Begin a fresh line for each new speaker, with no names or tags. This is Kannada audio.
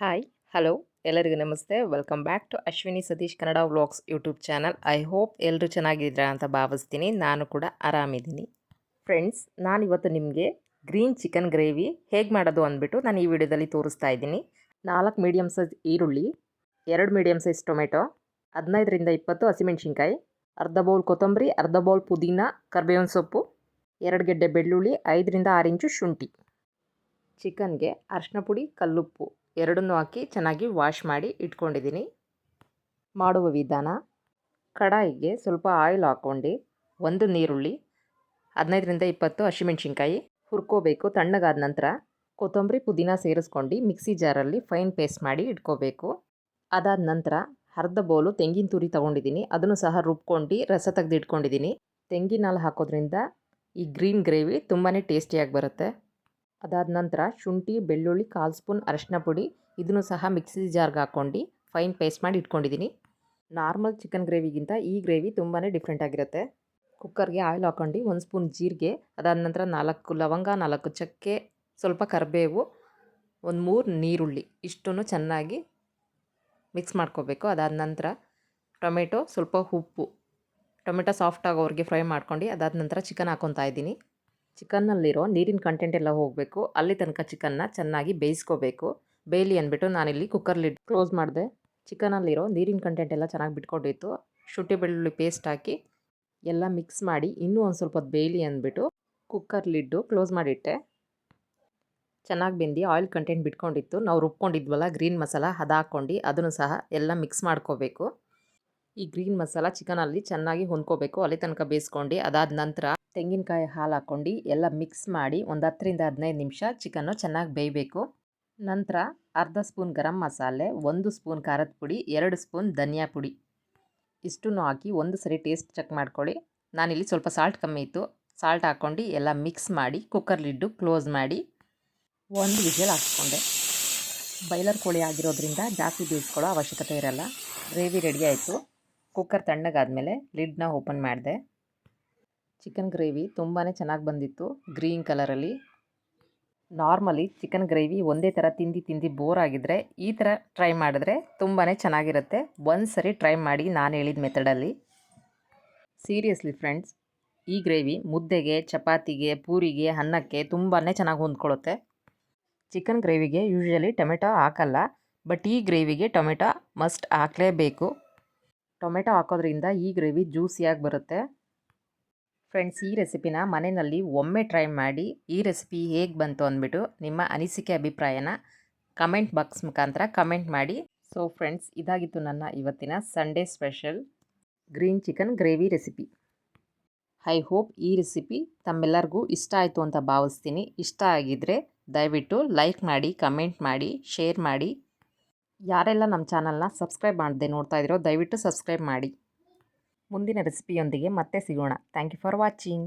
ಹಾಯ್ ಹಲೋ ಎಲ್ಲರಿಗೂ ನಮಸ್ತೆ. Welcome back to Ashwini Satish Kannada vlogs YouTube channel I hope ಎಲ್ಲರೂ ಚೆನ್ನಾಗಿದ್ದೀರಾ ಅಂತ ಭಾವಿಸ್ತೀನಿ. ನಾನು ಕೂಡ ಆರಾಮಿದ್ದೀನಿ. ಫ್ರೆಂಡ್ಸ್ ನಾನಿವತ್ತು ನಿಮಗೆ ಗ್ರೀನ್ ಚಿಕನ್ ಗ್ರೇವಿ ಹೇಗೆ ಮಾಡೋದು ಅಂದ್ಬಿಟ್ಟು ನಾನು ಈ ವಿಡಿಯೋದಲ್ಲಿ ತೋರಿಸ್ತಾ ಇದ್ದೀನಿ. ನಾಲ್ಕು ಮೀಡಿಯಮ್ ಸೈಜ್ ಈರುಳ್ಳಿ, ಎರಡು ಮೀಡಿಯಮ್ ಸೈಜ್ ಟೊಮೆಟೊ ಹದಿನೈದರಿಂದ ಇಪ್ಪತ್ತು ಹಸಿಮೆಣ್ಸಿನ್ಕಾಯಿ, ಅರ್ಧ ಬೌಲ್ ಕೊತ್ತಂಬರಿ, ಅರ್ಧ ಬೌಲ್ ಪುದೀನ, ಕರ್ಬೇವಿನ ಸೊಪ್ಪು, ಎರಡು ಗೆಡ್ಡೆ ಬೆಳ್ಳುಳ್ಳಿ, ಐದರಿಂದ ಆರು ಇಂಚು ಶುಂಠಿ. ಚಿಕನ್ಗೆ ಅರಿಶಿನ ಪುಡಿ, ಕಲ್ಲುಪ್ಪು. ಎರಡನ್ನೂ ಹಾಕಿ ಚೆನ್ನಾಗಿ ವಾಶ್ ಮಾಡಿ ಇಟ್ಕೊಂಡಿದ್ದೀನಿ. ಮಾಡುವ ವಿಧಾನ, ಕಡಾಯಿಗೆ ಸ್ವಲ್ಪ ಆಯಿಲ್ ಹಾಕ್ಕೊಂಡು ಒಂದು ನೀರುಳ್ಳಿ ಹದಿನೈದರಿಂದ ಇಪ್ಪತ್ತು ಹಸಿಮೆಣ್ಸಿನ್ಕಾಯಿ ಹುರ್ಕೋಬೇಕು. ತಣ್ಣಗಾದ ನಂತರ ಕೊತ್ತಂಬರಿ ಪುದೀನ ಸೇರಿಸ್ಕೊಂಡು ಮಿಕ್ಸಿ ಜಾರಲ್ಲಿ ಫೈನ್ ಪೇಸ್ಟ್ ಮಾಡಿ ಇಟ್ಕೋಬೇಕು. ಅದಾದ ನಂತರ ಅರ್ಧ ಬೌಲು ತೆಂಗಿನ ತುರಿ ತೊಗೊಂಡಿದ್ದೀನಿ. ಅದನ್ನು ಸಹ ರುಬ್ಕೊಂಡು ರಸ ತೆಗೆದು ಇಟ್ಕೊಂಡಿದ್ದೀನಿ ತೆಂಗಿನ ಹಾಲು ಹಾಕೋದ್ರಿಂದ ಈ ಗ್ರೀನ್ ಗ್ರೇವಿ ತುಂಬಾ ಟೇಸ್ಟಿಯಾಗಿ ಬರುತ್ತೆ. ಅದಾದ ನಂತರ ಶುಂಠಿ, ಬೆಳ್ಳುಳ್ಳಿ, ಕಾಲು ಸ್ಪೂನ್ ಅರಶಿನ ಪುಡಿ, ಇದನ್ನು ಸಹ ಮಿಕ್ಸಿ ಜಾರ್ಗೆ ಹಾಕ್ಕೊಂಡು ಫೈನ್ ಪೇಸ್ಟ್ ಮಾಡಿ ಇಟ್ಕೊಂಡಿದ್ದೀನಿ. ನಾರ್ಮಲ್ ಚಿಕನ್ ಗ್ರೇವಿಗಿಂತ ಈ ಗ್ರೇವಿ ತುಂಬಾ ಡಿಫ್ರೆಂಟ್ ಆಗಿರುತ್ತೆ. ಕುಕ್ಕರ್ಗೆ ಆಯಿಲ್ ಹಾಕ್ಕೊಂಡು ಒಂದು ಸ್ಪೂನ್ ಜೀರಿಗೆ, ಅದಾದ ನಂತರ ನಾಲ್ಕು ಲವಂಗ, ನಾಲ್ಕು ಚಕ್ಕೆ, ಸ್ವಲ್ಪ ಕರಿಬೇವು, ಒಂದು ಮೂರು ನೀರುಳ್ಳಿ, ಇಷ್ಟನ್ನು ಚೆನ್ನಾಗಿ ಮಿಕ್ಸ್ ಮಾಡ್ಕೋಬೇಕು. ಅದಾದ ನಂತರ ಟೊಮೆಟೊ, ಸ್ವಲ್ಪ ಉಪ್ಪು, ಟೊಮೆಟೊ ಸಾಫ್ಟ್ ಆಗೋವ್ರಿಗೆ ಫ್ರೈ ಮಾಡ್ಕೊಂಡು ಅದಾದ ನಂತರ ಚಿಕನ್ ಹಾಕ್ಕೊತಾ ಇದ್ದೀನಿ. ಚಿಕನ್ನಲ್ಲಿರೋ ನೀರಿನ ಕಂಟೆಂಟ್ ಎಲ್ಲ ಹೋಗಬೇಕು. ಅಲ್ಲಿ ತನಕ ಚಿಕನ್ನ ಚೆನ್ನಾಗಿ ಬೇಯಿಸ್ಕೋಬೇಕು. ಬೇಯಲಿ ಅಂದ್ಬಿಟ್ಟು ನಾನಿಲ್ಲಿ ಕುಕ್ಕರ್ ಲಿಡ್ ಕ್ಲೋಸ್ ಮಾಡಿದೆ. ಚಿಕನಲ್ಲಿರೋ ನೀರಿನ ಕಂಟೆಂಟ್ ಎಲ್ಲ ಚೆನ್ನಾಗಿ ಬಿಟ್ಕೊಂಡಿತ್ತು. ಶುಂಠಿ ಬೆಳ್ಳುಳ್ಳಿ ಪೇಸ್ಟ್ ಹಾಕಿ ಎಲ್ಲ ಮಿಕ್ಸ್ ಮಾಡಿ ಇನ್ನೂ ಒಂದು ಸ್ವಲ್ಪ ಬೇಯಲಿ ಅಂದ್ಬಿಟ್ಟು ಕುಕ್ಕರ್ಲಿಡ್ಡು ಕ್ಲೋಸ್ ಮಾಡಿಟ್ಟೆ. ಚೆನ್ನಾಗಿ ಬೆಂದು ಆಯಿಲ್ ಕಂಟೆಂಟ್ ಬಿಟ್ಕೊಂಡಿತ್ತು. ನಾವು ರುಬ್ಕೊಂಡಿದ್ವಲ್ಲ ಗ್ರೀನ್ ಮಸಾಲ ಅದು ಹಾಕ್ಕೊಂಡು ಅದನ್ನು ಸಹ ಎಲ್ಲ ಮಿಕ್ಸ್ ಮಾಡ್ಕೋಬೇಕು. ಈ ಗ್ರೀನ್ ಮಸಾಲ ಚಿಕನಲ್ಲಿ ಚೆನ್ನಾಗಿ ಹೊಂದ್ಕೋಬೇಕು ಅಲ್ಲಿ ತನಕ ಬೇಯಿಸ್ಕೊಂಡು ಅದಾದ ನಂತರ ತೆಂಗಿನಕಾಯಿ ಹಾಲು ಹಾಕ್ಕೊಂಡು ಎಲ್ಲ ಮಿಕ್ಸ್ ಮಾಡಿ ಒಂದು ಹತ್ತರಿಂದ ಹದಿನೈದು ನಿಮಿಷ ಚಿಕನ್ನು ಚೆನ್ನಾಗಿ ಬೇಯಬೇಕು. ನಂತರ ಅರ್ಧ ಸ್ಪೂನ್ ಗರಂ ಮಸಾಲೆ, ಒಂದು ಸ್ಪೂನ್ ಖಾರದ ಪುಡಿ, ಎರಡು ಸ್ಪೂನ್ ಧನಿಯಾ ಪುಡಿ. ಇಷ್ಟನ್ನು ಹಾಕಿ ಒಂದು ಸರಿ ಟೇಸ್ಟ್ ಚೆಕ್ ಮಾಡ್ಕೊಳ್ಳಿ. ನಾನಿಲ್ಲಿ ಸ್ವಲ್ಪ ಸಾಲ್ಟ್ ಕಮ್ಮಿ ಇತ್ತು. ಸಾಲ್ಟ್ ಹಾಕ್ಕೊಂಡು ಎಲ್ಲ ಮಿಕ್ಸ್ ಮಾಡಿ ಕುಕ್ಕರ್ ಲಿಡ್ಡು ಕ್ಲೋಸ್ ಮಾಡಿ ಒಂದು ವಿಷಲ್ ಹಾಕ್ಸ್ಕೊಂಡೆ. ಬೈಲರ್ ಕೋಳಿ ಆಗಿರೋದ್ರಿಂದ ಜಾಸ್ತಿ ಬೇಯಿಸ್ಕೊಳ್ಳೋ ಅವಶ್ಯಕತೆ ಇರಲ್ಲ. ಗ್ರೇವಿ ರೆಡಿ ಆಯಿತು. ಕುಕ್ಕರ್ ತಣ್ಣಗಾದಮೇಲೆ ಲಿಡ್ನ ಓಪನ್ ಮಾಡಿದೆ. ಚಿಕನ್ ಗ್ರೇವಿ ತುಂಬಾ ಚೆನ್ನಾಗಿ ಬಂದಿತ್ತು, ಗ್ರೀನ್ ಕಲರಲ್ಲಿ. ನಾರ್ಮಲಿ ಚಿಕನ್ ಗ್ರೇವಿ ಒಂದೇ ಥರ ತಿಂದು ತಿಂದು ಬೋರ್ ಆಗಿದ್ರೆ ಈ ಥರ ಟ್ರೈ ಮಾಡಿದ್ರೆ ತುಂಬಾ ಚೆನ್ನಾಗಿರುತ್ತೆ. ಒಂದು ಸರಿ ಟ್ರೈ ಮಾಡಿ ನಾನು ಹೇಳಿದ ಮೆಥಡಲ್ಲಿ. ಸೀರಿಯಸ್ಲಿ ಫ್ರೆಂಡ್ಸ್, ಈ ಗ್ರೇವಿ ಮುದ್ದೆಗೆ, ಚಪಾತಿಗೆ, ಪೂರಿಗೆ, ಅನ್ನಕ್ಕೆ ತುಂಬಾ ಚೆನ್ನಾಗಿ ಹೊಂದ್ಕೊಳ್ಳುತ್ತೆ ಚಿಕನ್ ಗ್ರೇವಿಗೆ ಯೂಶ್ವಲಿ ಟೊಮೆಟೊ ಹಾಕಲ್ಲ, ಬಟ್ ಈ ಗ್ರೇವಿಗೆ ಟೊಮೆಟೊ ಮಸ್ಟ್ ಹಾಕಲೇಬೇಕು. ಟೊಮೆಟೊ ಹಾಕೋದ್ರಿಂದ ಈ ಗ್ರೇವಿ ಜ್ಯೂಸಿಯಾಗಿ ಬರುತ್ತೆ. ಫ್ರೆಂಡ್ಸ್, ಈ ರೆಸಿಪಿನ ಮನೆಯಲ್ಲಿ ಒಮ್ಮೆ ಟ್ರೈ ಮಾಡಿ. ಈ ರೆಸಿಪಿ ಹೇಗೆ ಬಂತು ಅಂದ್ಬಿಟ್ಟು ನಿಮ್ಮ ಅನಿಸಿಕೆ ಅಭಿಪ್ರಾಯನ ಕಮೆಂಟ್ ಬಾಕ್ಸ್ ಮುಖಾಂತರ ಕಮೆಂಟ್ ಮಾಡಿ. ಸೊ ಫ್ರೆಂಡ್ಸ್, ಇದಾಗಿತ್ತು ನನ್ನ ಇವತ್ತಿನ Sunday special green chicken gravy recipe. I hope ಈ ರೆಸಿಪಿ ತಮ್ಮೆಲ್ಲರಿಗೂ ಇಷ್ಟ ಆಯಿತು ಅಂತ ಭಾವಿಸ್ತೀನಿ. ಇಷ್ಟ ಆಗಿದ್ದರೆ ದಯವಿಟ್ಟು ಲೈಕ್ ಮಾಡಿ, ಕಮೆಂಟ್ ಮಾಡಿ, ಶೇರ್ ಮಾಡಿ. ಯಾರೆಲ್ಲ ನಮ್ಮ ಚಾನಲ್ನ ಸಬ್ಸ್ಕ್ರೈಬ್ ಮಾಡದೆ ನೋಡ್ತಾ ಇದ್ದೀರೋ ದಯವಿಟ್ಟು ಸಬ್ಸ್ಕ್ರೈಬ್ ಮಾಡಿ. ಮುಂದಿನ ರೆಸಿಪಿಯೊಂದಿಗೆ ಮತ್ತೆ ಸಿಗೋಣ. Thank you for watching.